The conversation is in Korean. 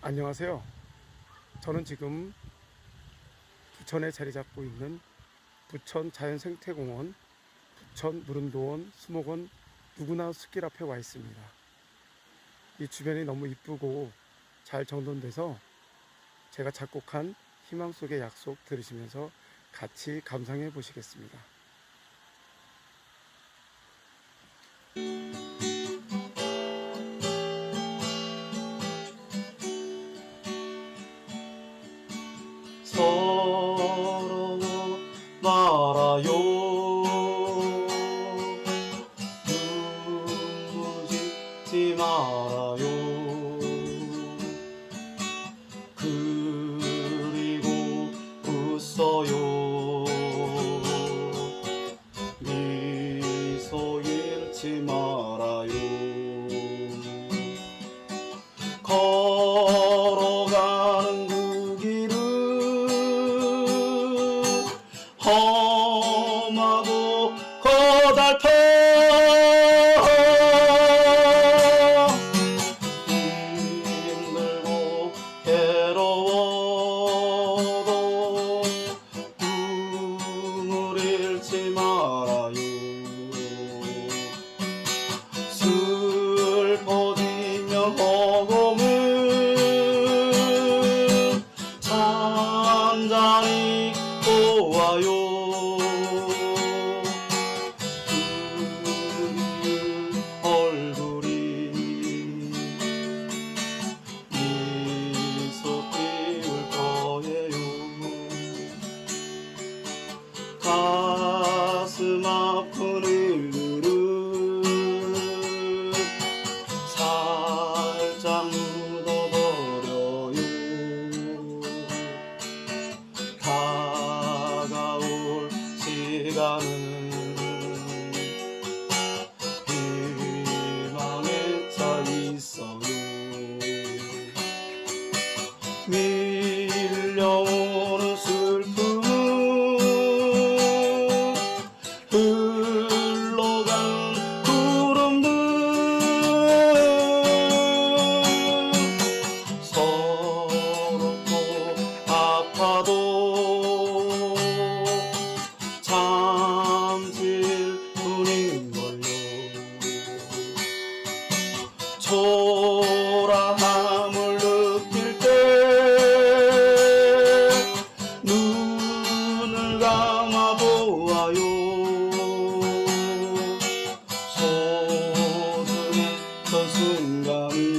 안녕하세요. 저는 지금 부천에 자리 잡고 있는 부천 자연생태공원, 부천 무릉도원, 수목원 누구나 숲길 앞에 와 있습니다. 이 주변이 너무 이쁘고 잘 정돈돼서 제가 작곡한 희망 속의 약속 들으시면서 같이 감상해 보시겠습니다. 말아요. 눈물 짓지 말아요. 그리고 웃어요 보아요. 그 얼굴이 미소 띄울 거예요. 가슴 아픈 밀려오는 슬픔. 흘러간 구름들. 서럽고 아파도 잠실 뿐인걸요. Shiva.